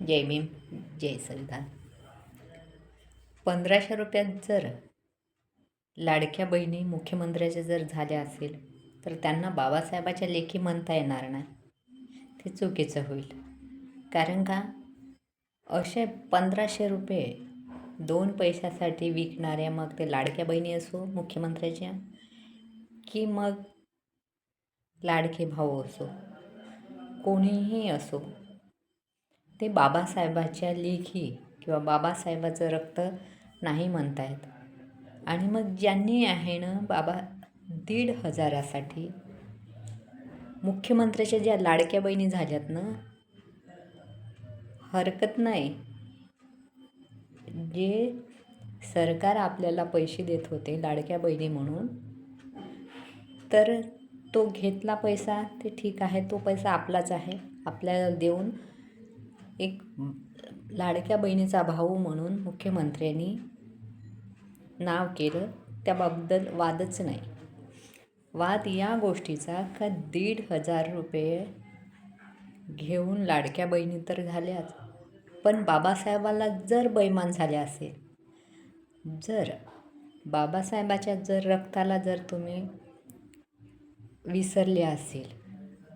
जय भीम जय संविधान पंधराशे रुपयात जर लाडक्या बहिणी मुख्यमंत्र्याच्या जर झाल्या असेल तर त्यांना बाबासाहेबाच्या लेखी म्हणता येणार नाही. ते चुकीचं होईल. कारण का? असे पंधराशे रुपये दोन पैशासाठी विकणाऱ्या मग ते लाडक्या बहिणी असो मुख्यमंत्र्याच्या की मग लाडके भाऊ असो कोणीही असो ते बाबासाहेबाच्या लेखी किंवा बाबासाहेबाचं रक्त नाही म्हणतायत. आणि मग ज्यांनी आहे ना बाबा दीड हजारासाठी मुख्यमंत्र्याच्या ज्या लाडक्या बहिणी झाल्यात ना हरकत नाही. जे सरकार आपल्याला पैसे देत होते लाडक्या बहिणी म्हणून तर तो घेतला पैसा ते ठीक आहे तो पैसा आपलाच आहे. आपल्याला देऊन एक लाडक्या बहिणीचा भाऊ म्हणून मुख्यमंत्र्यांनी नाव केलं. त्याबद्दल वादच नाही. वाद या गोष्टीचा का दीड हजार रुपये घेऊन लाडक्या बहिणी तर झाल्याच पण बाबासाहेबाला जर बैमान झाल्या असेल जर बाबासाहेबाच्या जर रक्ताला जर तुम्ही विसरले असेल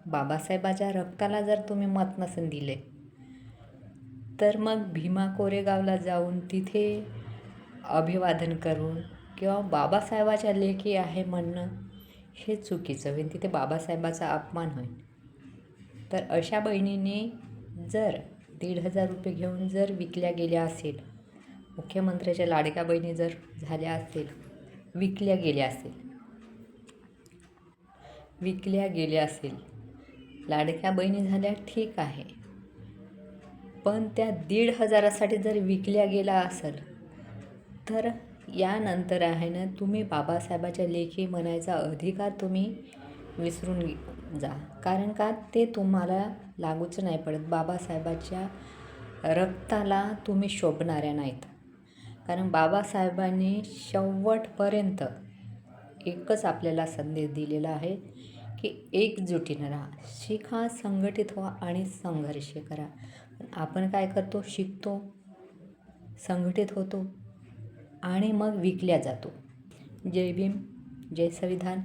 बाबासाहेबाच्या रक्ताला जर तुम्ही मत नसेल दिले तर मग भीमा कोरेगावला जाऊन तिथे अभिवादन करून किंवा बाबासाहेबाच्या लेखी आहे म्हणणं हे चुकीचं होईल. तिथे बाबासाहेबाचा अपमान होईल. तर अशा बहिणीने जर दीड हजार रुपये घेऊन जर विकल्या गेल्या असेल मुख्यमंत्र्याच्या लाडक्या बहिणी जर झाल्या असेल विकल्या गेल्या असेल विकल्या गेल्या असेल लाडक्या बहिणी झाल्या ठीक आहे. पण त्या दीड हजारासाठी जर विकल्या गेला असेल तर यानंतर आहे ना तुम्ही बाबासाहेबाच्या लेखी म्हणायचा अधिकार तुम्ही विसरून जा. कारण का? ते तुम्हाला लागूच नाही पडत. बाबासाहेबाच्या रक्ताला तुम्ही शोभणाऱ्या नाहीत. कारण बाबासाहेबांनी शेवटपर्यंत एकच आपल्याला संदेश दिलेला आहे की एकजुटीनं राहा. शिका संघटित व्हा आणि संघर्ष करा. आपण काय करतो? शिकतो संघटित होतो आणि मग विकल्या जातो. जय भीम जय संविधान.